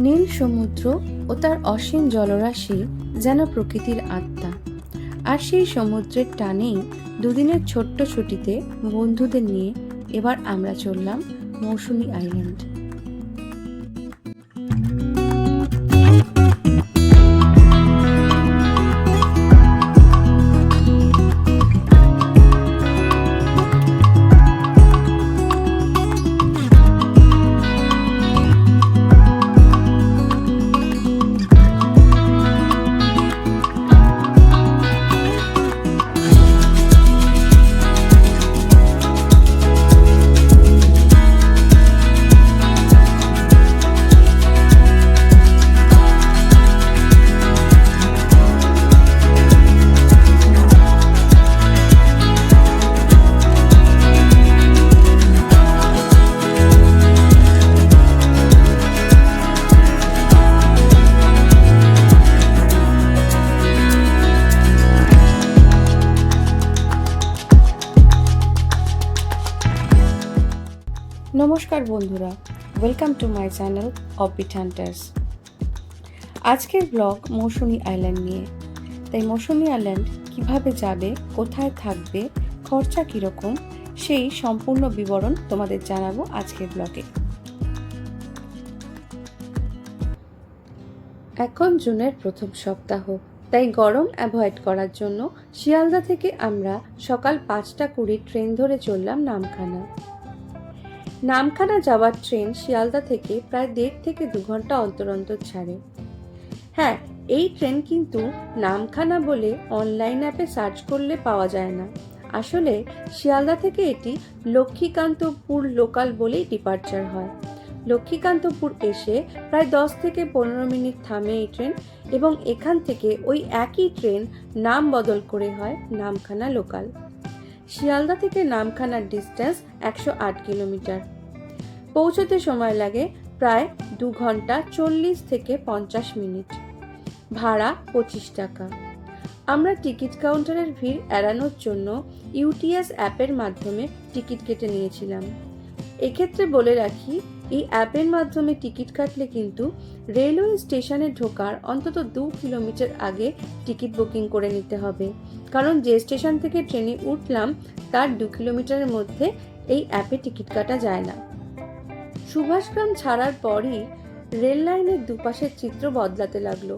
নীল সমুদ্র ও তার অসীম জলরাশি যেন প্রকৃতির আত্মা। আর সেই সমুদ্রের টানেই দুদিনের ছোট্ট ছুটিতে বন্ধুদের নিয়ে এবার আমরা চললাম মৌসুমি আইল্যান্ড। বন্ধুরা welcome to my channel offbeat hunters আজকের ব্লগ মৌসুমী আইল্যান্ড নিয়ে। তাই মৌসুমী আইল্যান্ড কীভাবে যাবে, কোথায় থাকবে, খরচা কীরকম, সেই সম্পূর্ণ বিবরণ তোমাদের জানাব আজকের ব্লগে এখন জুনের প্রথম সপ্তাহ, তাই গরম অ্যাভয়েড করার জন্য শিয়ালদা থেকে আমরা সকাল পাঁচটা কুড়ি ট্রেন ধরে চললাম নামখানা। নামখানা যাওয়ার ট্রেন শিয়ালদা থেকে প্রায় দেড় থেকে দু ঘণ্টা অন্তর অন্তর ছাড়ে। হ্যাঁ এই ট্রেন কিন্তু নামখানা বলে অনলাইন অ্যাপে সার্চ করলে পাওয়া যায় না। আসলে শিয়ালদা থেকে এটি লক্ষ্মীকান্তপুর লোকাল বলেই ডিপার্চার হয়। লক্ষ্মীকান্তপুর এসে প্রায় দশ থেকে পনেরো মিনিট থামে এই ট্রেন এবং এখান থেকে ওই একই ট্রেন নাম বদল করে হয় নামখানা লোকাল। শিয়ালদা থেকে নামখানার ডিস্টেন্স একশো আট কিলোমিটার। পৌঁছতে সময় লাগে প্রায় দু ঘণ্টা চল্লিশ থেকে পঞ্চাশ মিনিট। ভাড়া পঁচিশ টাকা। আমরা টিকিট কাউন্টারের ভিড় এড়ানোর জন্য ইউটিএস অ্যাপের মাধ্যমে টিকিট কেটে নিয়েছিলাম। এক্ষেত্রে বলে রাখি এই অ্যাপের মাধ্যমে টিকিট কাটলে কিন্তু রেলওয়ে স্টেশনে ঢোকার অন্তত দু কিলোমিটার আগে টিকিট বুকিং করে নিতে হবে। কারণ যে স্টেশন থেকে ট্রেনে উঠলাম, তার দু কিলোমিটারের মধ্যে এই অ্যাপে টিকিট কাটা যায় না। সুভাষগ্রাম ছাড়ার পরই রেল লাইনের দুপাশের চিত্র বদলাতে লাগল।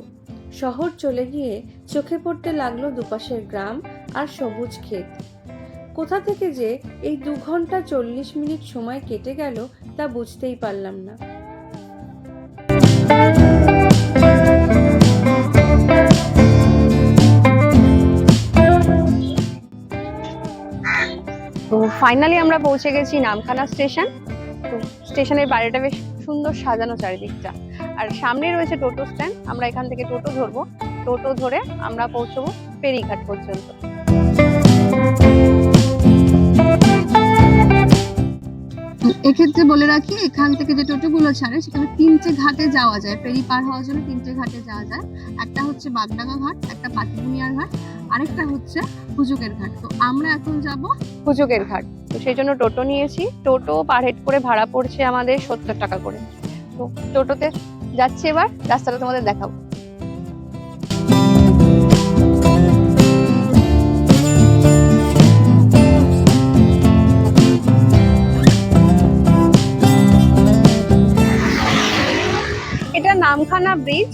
শহর চলে গিয়ে চোখে পড়তে লাগল দুপাশের গ্রাম আর সবুজ ক্ষেত। কোথা থেকে যে এই দু ঘণ্টা চল্লিশ মিনিট সময় কেটে গেল তা বুঝতেই পারলাম না। তো ফাইনালি আমরা পৌঁছে গেছি নামখানা স্টেশন তো স্টেশনের বাইরেটা বেশ সুন্দর সাজানো চারিদিকটা। আর সামনে রয়েছে টোটো স্ট্যান্ড আমরা এখান থেকে টোটো ধরবো। টোটো ধরে আমরা পৌঁছবো পেরিঘাট পর্যন্ত। এক্ষেত্রে বলে রাখি, এখান থেকে যে টোটোগুলো ছাড়ে, সেখানে তিনটে ঘাটে যাওয়া যায়। ফেরি পার হওয়ার জন্য তিনটে ঘাটে যাওয়া যায়। একটা হচ্ছে বাগডাঙ্গা ঘাট, একটা পাতিবুনিয়ার ঘাট, আরেকটা হচ্ছে হুজুকের ঘাট। তো আমরা এখন যাব হুজুকের ঘাট। তো সেই জন্য টোটো নিয়েছি। টোটো পার হেড করে ভাড়া পড়ছে আমাদের সত্তর টাকা করে। তো টোটোতে যাচ্ছি এবার, রাস্তাটা তোমাদের দেখাবো। নামখানা ব্রিজ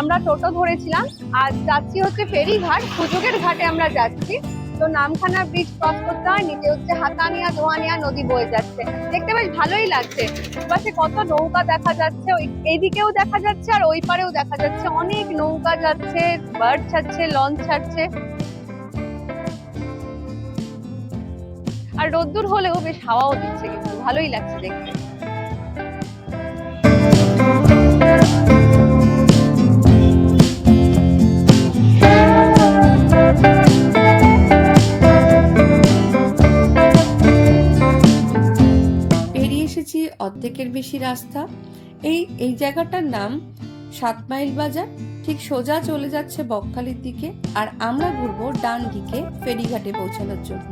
আমরা টোটো ধরেছিলাম, আর যাচ্ছি হচ্ছে ফেরিঘাট, সুযোগের ঘাটে আমরা যাচ্ছি। তো নামখানা ব্রিজ ক্রস করতে হয়, নিচে হচ্ছে হাতানিয়া দোয়ানিয়া নদী বয়ে যাচ্ছে। দেখতে বেশ ভালোই লাগছে। পাশে কত নৌকা দেখা যাচ্ছে এইদিকেও দেখা যাচ্ছে আর ওই পারেও দেখা যাচ্ছে। অনেক নৌকা যাচ্ছে বার্ড ছাড়ছে লঞ্চ ছাড়ছে। আর রোদ্দুর হলেও বেশ হাওয়াও দিচ্ছে কিন্তু, ভালোই লাগছে দেখতে। এসেছি অর্ধেকের বেশি রাস্তা। এই এই জায়গাটার নাম সাত মাইল বাজার। ঠিক সোজা চলে যাচ্ছে বকখালির দিকে আর আমরা ঘুরব ডান দিকে ফেরিঘাটে পৌঁছানোর জন্য।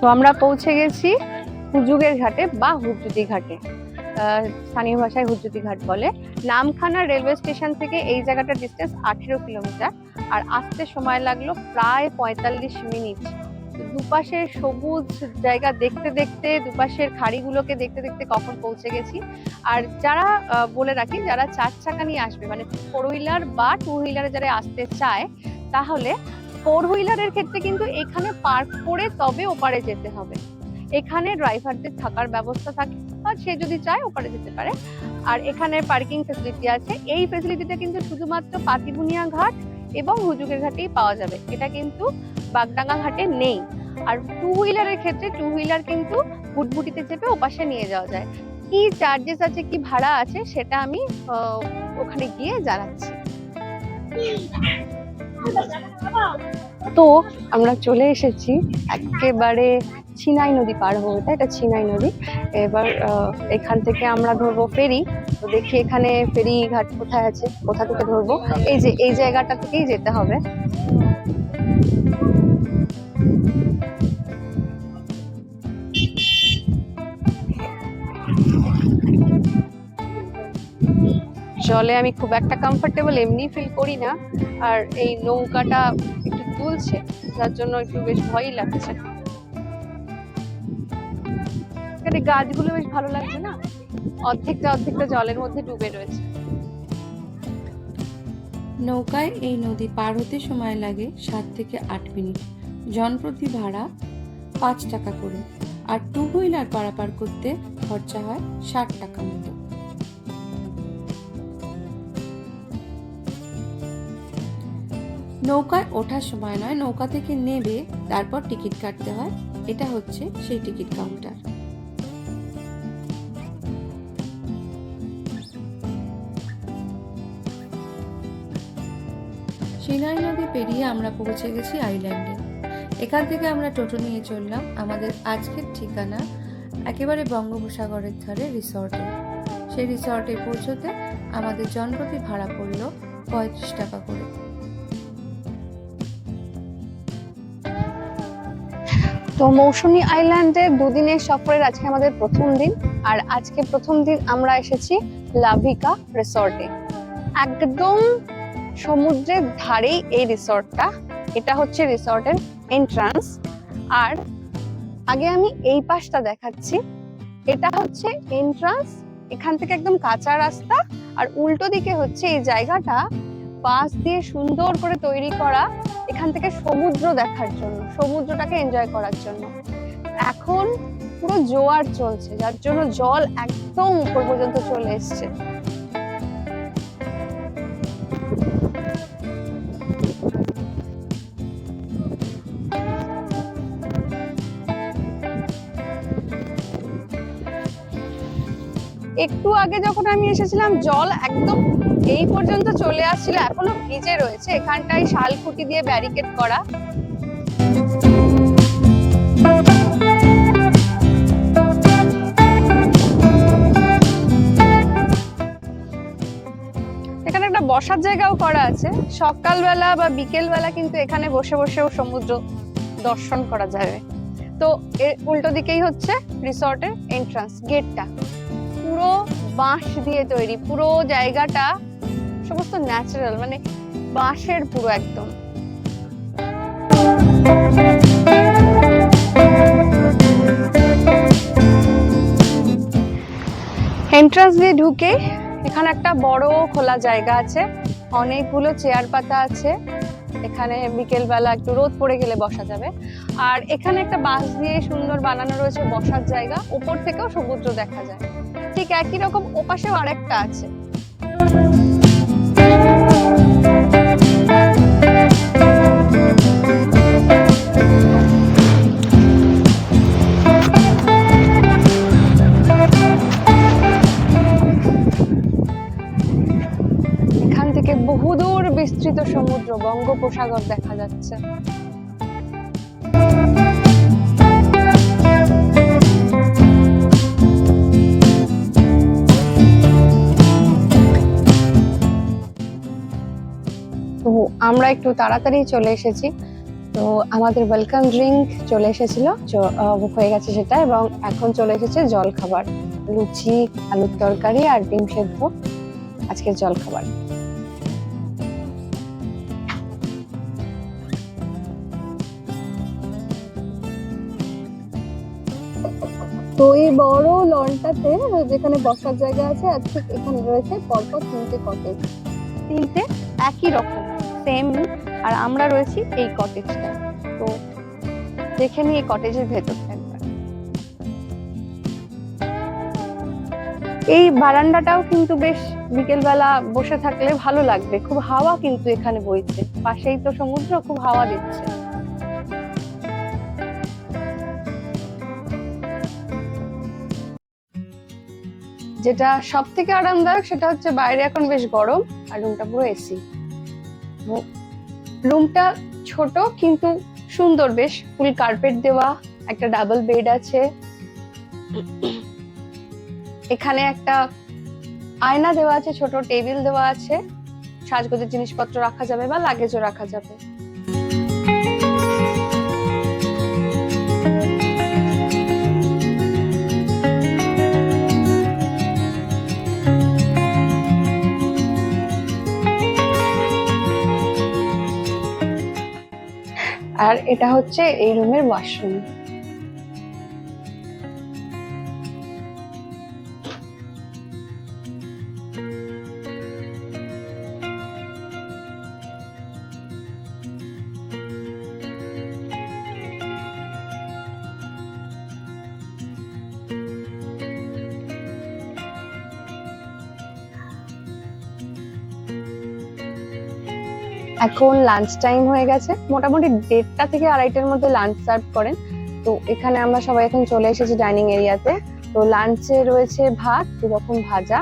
তো আমরা পৌঁছে গেছি হুজুগের ঘাটে বা হুজুতি ঘাটে। স্থানীয় ভাষায় হুজুতি ঘাট বলে। নামখানা রেলওয়ে স্টেশন থেকে এই জায়গাটার ডিস্টেন্স আঠেরো কিলোমিটার। আর আসতে সময় লাগল প্রায় পঁয়তাল্লিশ মিনিট। দুপাশের সবুজ জায়গা দেখতে দেখতে, দুপাশের খাড়িগুলোকে দেখতে দেখতে কখন পৌঁছে গেছি। আর যারা বলে রাখি, যারা চার চাকা নিয়ে আসবে মানে ফোর হুইলার বা টু হুইলারে যারা আসতে চায়, তাহলে ফোর হুইলারের ক্ষেত্রে কিন্তু এখানে পার্ক করে তবে ওপারে যেতে হবে। এখানে ড্রাইভারদের থাকার ব্যবস্থা থাকে বা সে যদি চায় ওপারে যেতে পারে। আর এখানে পার্কিং ফেসিলিটি আছে। এই ফেসিলিটিটা কিন্তু শুধুমাত্র পাতিবুনিয়া ঘাট এবং হুজুগের ঘাটেই পাওয়া যাবে। এটা কিন্তু বাগডাঙ্গা ঘাটে নেই। আর টু হুইলারের ক্ষেত্রে টু হুইলার কিন্তু বুটবুটিতে চেপে ওপাশে নিয়ে যাওয়া যায়। কি চার্জেস আছে, কি ভাড়া আছে, সেটা আমি ওখানে গিয়ে জানাচ্ছি। তো আমরা চলে এসেছি একেবারে ছিনাই নদী পার হয়ে এটা এটা ছিনাই নদী। এবার এখান থেকে আমরা ধরবো ফেরি। তো দেখি এখানে ফেরি ঘাট কোথায় আছে, কোথা থেকে ধরবো? এই যে, এই জায়গাটা থেকেই যেতে হবে। জলে আমি খুব একটা কমফোর্টেবল এমনি ফিল করি না। আর এই নৌকাটা একটু তুলছে যার জন্য একটু বেশ ভয়ই লাগছে। এখানে গাছগুলো বেশ ভালো লাগছে না? অর্ধেকটা অর্ধেকটা জলের মধ্যে ডুবে রয়েছে। নৌকায় এই নদী পার হতে সময় লাগে সাত থেকে আট মিনিট। জনপ্রতি ভাড়া পাঁচ টাকা করে। আর টু হুইলার পারাপার করতে খরচা হয় ষাট টাকা মতো। নৌকায় ওঠার সময় নয়, নৌকা থেকে নেবে, তারপর টিকিট কাটতে হয়। এটা হচ্ছে সেই টিকিট কাউন্টার। সিনাই নদী পেরিয়ে আমরা পৌঁছে গেছি আইল্যান্ডে। এখান থেকে আমরা টোটো নিয়ে চললাম আমাদের আজকের ঠিকানা একেবারে বঙ্গোপসাগরের ধারে রিসর্টে। সেই রিসর্টে পৌঁছতে আমাদের জনপ্রতি ভাড়া পড়ল পঁয়ত্রিশ টাকা করে। তো মৌসুমী আইল্যান্ডে দুদিনের সফরের আজকে আমাদের প্রথম দিন, আর আজকে প্রথম দিন আমরা এসেছি লাভিকা রিসর্টে। একদম সমুদ্রের ধারেই এই রিসর্টটা, এটা হচ্ছে রিসর্টের এন্ট্রান্স আর আগে আমি এই পাশটা দেখাচ্ছি। এটা হচ্ছে এন্ট্রান্স এখান থেকে একদম কাঁচা রাস্তা। আর উল্টো দিকে হচ্ছে এই জায়গাটা, বাঁশ দিয়ে সুন্দর করে তৈরি করা, এখান থেকে সমুদ্র দেখার জন্য, সমুদ্রটাকে এনজয় করার জন্য। এখন পুরো জোয়ার চলছে, যার জন্য জল একদম উপর পর্যন্ত চলে এসছে। একটু আগে যখন আমি এসেছিলাম, জল একদম এই পর্যন্ত চলে আসছিল, এখনও ভিজে রয়েছে। এখানটায় শাল খুঁটি দিয়ে ব্যারিকেড করা। এখানে একটা বসার জায়গাও করা আছে। সকালবেলা বা বিকেলবেলা কিন্তু এখানে বসে বসেও সমুদ্র দর্শন করা যাবে। তো এর উল্টো দিকেই হচ্ছে রিসর্টের এন্ট্রান্স গেটটা পুরো বাঁশ দিয়ে তৈরি, পুরো জায়গাটা সমস্ত ন্যাচারাল মানে বাঁশের পুরো একদম। এন্ট্রান্স দিয়ে ঢুকে এখানে একটা বড় খোলা জায়গা আছে, অনেকগুলো চেয়ার পাতা আছে। এখানে বিকেলবেলা একটু রোদ পড়ে গেলে বসা যাবে। আর এখানে একটা বাঁশ দিয়ে সুন্দর বানানো রয়েছে বসার জায়গা উপর থেকেও সমুদ্র দেখা যায়। ঠিক একই রকম ওপাশেও আরেকটা আছে। সমুদ্র, বঙ্গোপসাগর দেখা যাচ্ছে। তো আমরা একটু তাড়াতাড়ি চলে এসেছি। তো আমাদের ওয়েলকাম ড্রিঙ্ক চলে এসেছিল হয়ে গেছে সেটা এবং এখন চলে এসেছে জল খাবার লুচি, আলুর তরকারি আর ডিম সেদ্ধ। আজকের জল খাবার তো এই বড় লনটাতে যেখানে বসার জায়গা আছে আর ঠিক এখানে রয়েছে, পরপর তিনটে কটেজ তিনটে একই রকম সেম আর আমরা রয়েছি এই কটেজটা তো দেখে নিই এই কটেজের একবার এই বারান্দাটাও কিন্তু বেশ বিকেলবেলা বসে থাকলে ভালো লাগবে। খুব হাওয়া কিন্তু এখানে বইছে। পাশেই তো সমুদ্র, খুব হাওয়া দিচ্ছে। যেটা সব থেকে আরামদায়ক সেটা হচ্ছে বাইরে এখন বেশ গরম আর রুমটা পুরো এসি রুমটা ছোট কিন্তু সুন্দর বেশ। ফুল কার্পেট দেওয়া, একটা ডাবল বেড আছে। এখানে একটা আয়না দেওয়া আছে, ছোট টেবিল দেওয়া আছে। সাজগোজের জিনিসপত্র রাখা যাবে বা লাগেজও রাখা যাবে। আর এটা হচ্ছে এই রুমের ওয়াশরুম এখন লাঞ্চ টাইম হয়ে গেছে। মোটামুটি দেড়টা থেকে আড়াইটার মধ্যে লাঞ্চ সার্ভ করেন। তো এখানে আমরা সবাই এখন চলে এসেছি ডাইনিং এরিয়াতে তো। লাঞ্চে রয়েছে ভাত দু রকম ভাজা,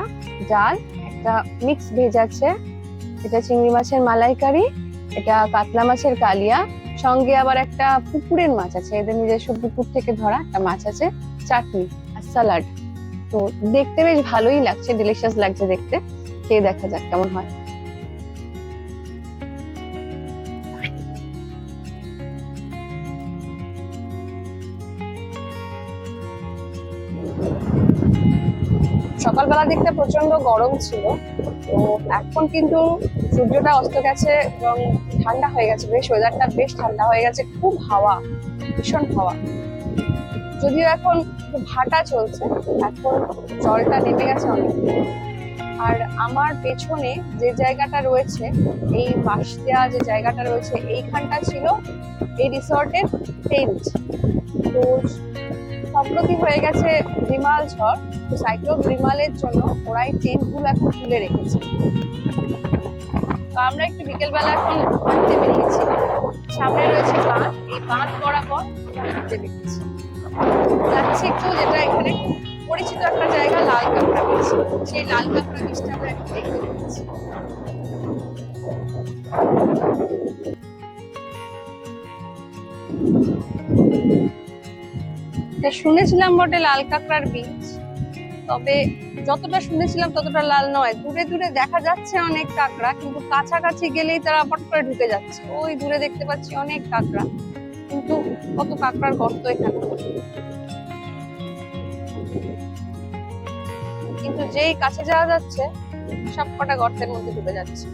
ডাল, একটা মিক্স ভেজ আছে। এটা চিংড়ি মাছের মালাইকারি, এটা কাতলা মাছের কালিয়া, সঙ্গে আবার একটা পুকুরের মাছ আছে। এদের নিজস্ব পুকুর থেকে ধরা একটা মাছ আছে, চাটনি আর স্যালাড তো দেখতে বেশ ভালোই লাগছে ডিলিশিয়াস লাগছে দেখতে। খেয়ে দেখা যাক কেমন হয়। সকালবেলা দিকটা প্রচণ্ড গরম ছিল। তো এখন কিন্তু সূর্যটা অস্ত গেছে এবং ঠান্ডা হয়ে গেছে। বেশ ওয়েদারটা বেশ ঠান্ডা হয়ে গেছে। খুব হাওয়া, ভীষণ হাওয়া। যদিও এখন ভাটা চলছে, এখন জলটা নেমে গেছে অনেক। আর আমার পেছনে যে জায়গাটা রয়েছে, এই দেওয়া যে জায়গাটা রয়েছে, এইখানটা ছিল এই রিসর্টের টেন্ট তো সম্প্রতি হয়ে গেছে রিমাল ঝড়, তো সাইক্লোন রিমালের জন্য ওরাই এই টেন্ট এখন তুলে রেখেছে। তো আমরা একটু বিকেলবেলা এখন ঘুরতে বেরিয়েছি। সামনে রয়েছে বাঁধ, এই বাঁধ বরাবর ঘুরতে বেরিয়েছি। যাচ্ছি একটু যেটা এখানে পরিচিত একটা জায়গা লাল কাঁকড়া বীচ সেই লাল কাঁকড়া বীচটা তা শুনেছিলাম বটে লাল কাঁকড়ার বীজ। তবে যতটা শুনেছিলাম ততটা লাল নয়। দূরে দূরে দেখা যাচ্ছে অনেক কাঁকড়া, কিন্তু কাছাকাছি গেলেই তারা পট করে ঢুকে যাচ্ছে। ওই দূরে দেখতে পাচ্ছি অনেক কাঁকড়া, কিন্তু কত কাঁকড়ার গর্ত এখানে। কিন্তু যেই কাছে যাওয়া যাচ্ছে সব কটা গর্তের মধ্যে ঢুকে যাচ্ছে।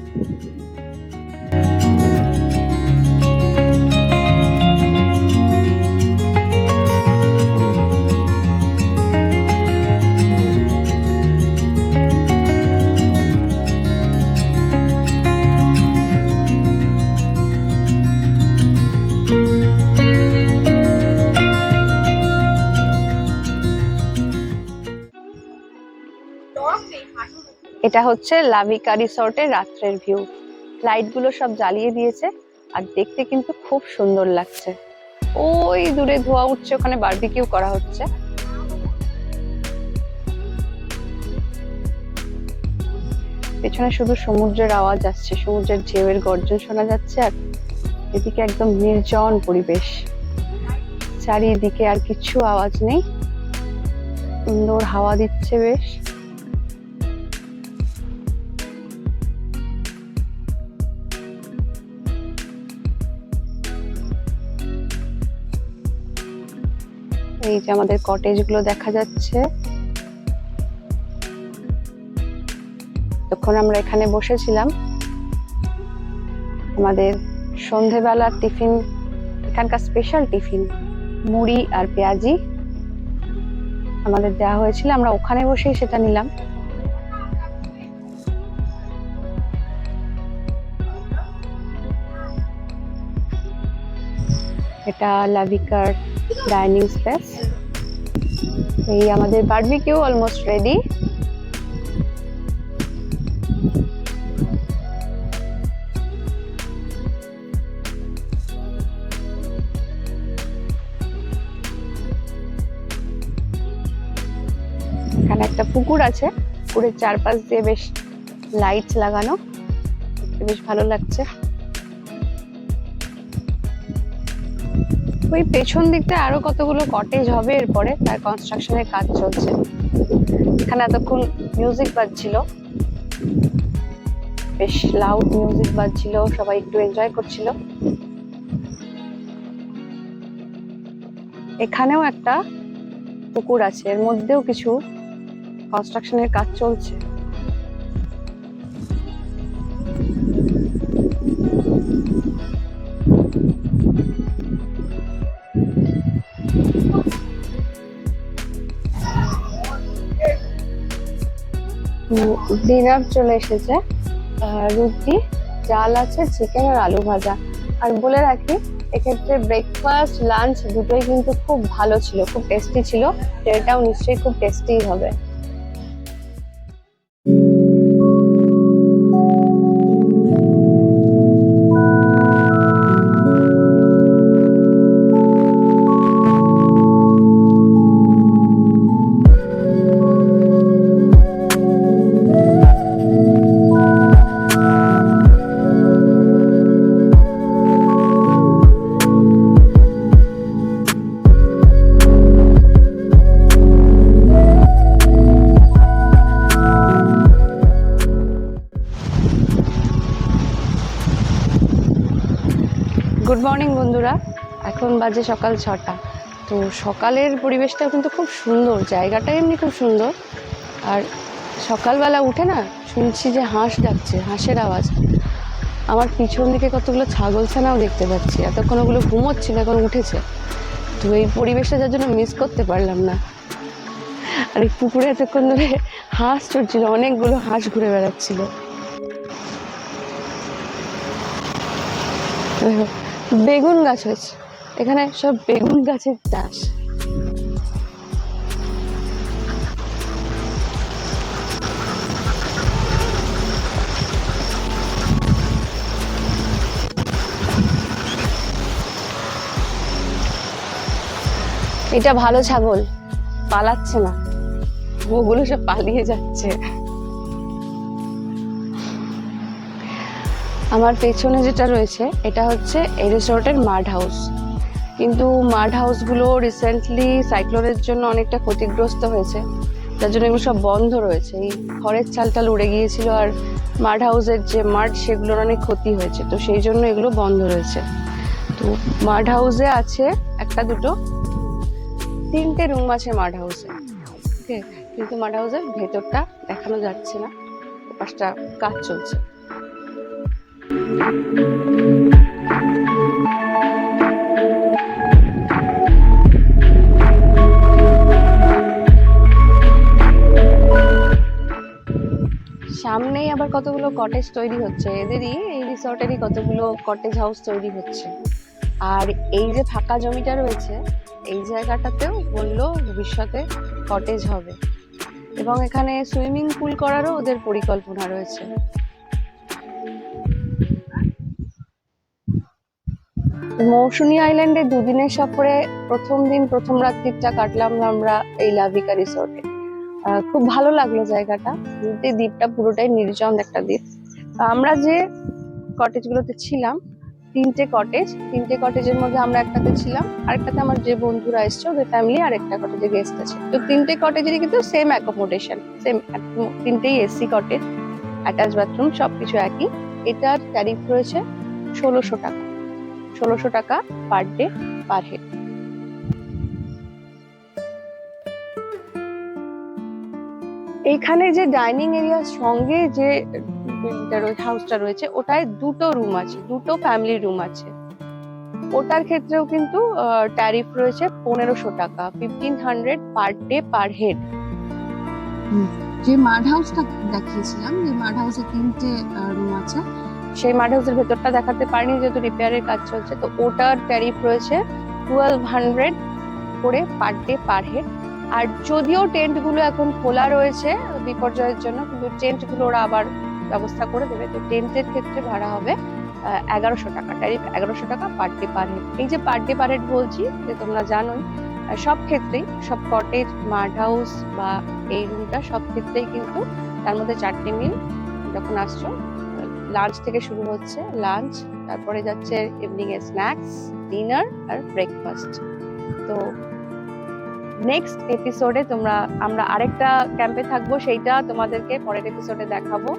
এটা হচ্ছে লাভিকা রিসর্টের রাত্রের ভিউ। লাইটগুলো সব জ্বালিয়ে দিয়েছে আর দেখতে কিন্তু খুব সুন্দর লাগছে। ওই দূরে ধোয়া উঠছে, ওখানে বারবিকিউ করা হচ্ছে। পেছনে শুধু সমুদ্রের আওয়াজ আসছে, সমুদ্রের ঢেউয়ের গর্জন শোনা যাচ্ছে আর এদিকে একদম নির্জন পরিবেশ। চারিদিকে আর কিছু আওয়াজ নেই। সুন্দর হাওয়া দিচ্ছে বেশ। এই যে আমাদের কটেজগুলো দেখা যাচ্ছে। যখন আমরা এখানে বসেছিলাম। আমাদের সন্ধেবেলার টিফিন, এখানকার স্পেশাল টিফিন, মুড়ি আর পেঁয়াজি। আমাদের দেওয়া হয়েছিল, আমরা ওখানে বসেই সেটা নিলাম। এটা লাভিকার ডাইনিং স্পেস। এই আমাদের বারবিকিউ অলমোস্ট রেডি এখানে একটা পুকুর আছে। পুকুরের চারপাশ দিয়ে বেশ লাইট লাগানো। বেশ ভালো লাগছে। ওই পেছন দিকটা আরও কতগুলো কটেজ হবে এরপরে তার কনস্ট্রাকশনের কাজ চলছে। এখানে এতক্ষণ মিউজিক বাজছিল। বেশ লাউড মিউজিক বাজছিল, সবাই একটু এনজয় করছিল। এখানেও একটা পুকুর আছে, এর মধ্যেও কিছু কনস্ট্রাকশনের কাজ চলছে। ডিনার চলে এসেছে। রুটি ডাল আছে চিকেন আর আলু ভাজা। আর বলে রাখি, এক্ষেত্রে ব্রেকফাস্ট লাঞ্চ দুটোই কিন্তু খুব ভালো ছিল, খুব টেস্টি ছিল। এটাও নিশ্চয়ই খুব টেস্টি হবে। গুড মর্নিং বন্ধুরা। এখন বাজে সকাল ছটা। তো সকালের পরিবেশটাও কিন্তু খুব সুন্দর জায়গাটা এমনি খুব সুন্দর। আর সকালবেলা উঠে না শুনছি যে হাঁস ডাকছে, হাঁসের আওয়াজ। আমার পিছন দিকে কতগুলো ছাগল ছানাও দেখতে পাচ্ছি। এতক্ষণ ওগুলো ঘুমোচ্ছিল, এখন উঠেছে। তো এই পরিবেশটা যার জন্য মিস করতে পারলাম না। আর এই পুকুরে এতক্ষণ ধরে হাঁস চড়ছিল, অনেকগুলো হাঁস ঘুরে বেড়াচ্ছিল। বেগুন গাছ হয়েছে। এখানে সব বেগুন গাছের চাষ। এটা ভালো ছাগল, পালাচ্ছে না। ওগুলো সব পালিয়ে যাচ্ছে। আমার পেছনে যেটা রয়েছে, এটা হচ্ছে এই রিসোর্টের হাউস কিন্তু মাড হাউসগুলো রিসেন্টলি সাইক্লোনের জন্য অনেকটা ক্ষতিগ্রস্ত হয়েছে। তার জন্য এগুলো সব বন্ধ রয়েছে। এই খড়ের চালটাল উড়ে গিয়েছিল আর মাড হাউসের যে মাড সেগুলোর অনেক ক্ষতি হয়েছে। তো সেই জন্য এগুলো বন্ধ রয়েছে। তো মাড হাউসে আছে একটা দুটো, তিনটে রুম আছে মাড হাউসে ওকে কিন্তু মাড হাউসের ভেতরটা দেখানো যাচ্ছে না। পাঁচটা কাজ চলছে। সামনেই আবার কতগুলো কটেজ তৈরি হচ্ছে। এদেরই এই রিসর্টেরই কতগুলো কটেজ হাউস তৈরি হচ্ছে। আর এই যে ফাঁকা জমিটা রয়েছে, এই জায়গাটাতেও বলল ভবিষ্যতে কটেজ হবে। এবং এখানে সুইমিং পুল করারও ওদের পরিকল্পনা রয়েছে। মৌসুমী আইল্যান্ডে দুদিনের সফরে প্রথম দিন, প্রথম রাত্রিটা কাটলাম আমরা এই লাভিকা রিসোর্টে খুব ভালো লাগল জায়গাটা। এই দ্বীপটা পুরোটাই নির্জন একটা দ্বীপ। আমরা যে কটেজগুলোতে ছিলাম, তিনটে কটেজ তিনটে কটেজের মধ্যে আমরা একটাতে ছিলাম, আরেকটাতে আমার যে বন্ধুরা এসছে, ওদের ফ্যামিলি আর একটা কটেজে গেস্ট আছে। তো তিনটে কটেজেরই কিন্তু সেম অ্যাকোমোডেশন সেম তিনটেই এসি কটেজ অ্যাটাচ বাথরুম সবকিছু একই। এটার ট্যারিফ রয়েছে ষোলোশো টাকা। ষোলোশো টাকা পার ডে পার হেড এইখানে যে ডাইনিং এরিয়ার সঙ্গে যে হাউসটা রয়েছে, ওটায় দুটো রুম আছে, দুটো ফ্যামিলি রুম আছে। ওটার ক্ষেত্রেও কিন্তু ট্যারিফ রয়েছে পনেরোশো টাকা fifteen hundred per day per head যে মাড হাউসটা দেখিয়েছিলাম, যে মাড হাউসে তিনটে রুম আছে সেই মাড হাউসের ভেতরটা দেখাতে পারিনি, যেহেতু রিপেয়ারের কাজ চলছে। তো ওটার ট্যারিফ রয়েছে টুয়েলভ হান্ড্রেড করে পার ডে পার হেড আর যদিও টেন্টগুলো এখন খোলা রয়েছে বিপর্যয়ের জন্য, কিন্তু টেন্টগুলো ওরা আবার ব্যবস্থা করে দেবে। তো টেন্টের ক্ষেত্রে ভাড়া হবে এগারোশো টাকা ট্যারিফ এগারোশো টাকা পার ডে পার হেড এই যে পার ডে পার হেড বলছি, যে তোমরা জানোই সব ক্ষেত্রেই, সব কটেজ মাড হাউস বা এই রুমটা সব ক্ষেত্রেই কিন্তু তার মধ্যে চারটে মিল যখন আসছো লাঞ্চ থেকে শুরু হচ্ছে লাঞ্চ তারপরে যাচ্ছে ইভিনিং এ স্ন্যাক্স ডিনার আর ব্রেকফাস্ট তো নেক্সট এপিসোডে তোমরা, আমরা আরেকটা ক্যাম্পে থাকব, সেইটা তোমাদেরকে পরের এপিসোডে দেখাবো।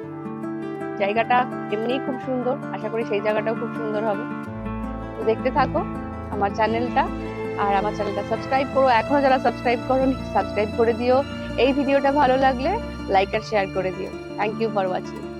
জায়গাটা এমনিই খুব সুন্দর, আশা করি সেই জায়গাটাও খুব সুন্দর হবে। তো দেখতে থাকো আমার চ্যানেলটা আর আমার চ্যানেলটা সাবস্ক্রাইব করো। এখনও যারা সাবস্ক্রাইব করোনি সাবস্ক্রাইব করে দিও। এই ভিডিওটা ভালো লাগলে লাইক আর শেয়ার করে দিও। Thank you for watching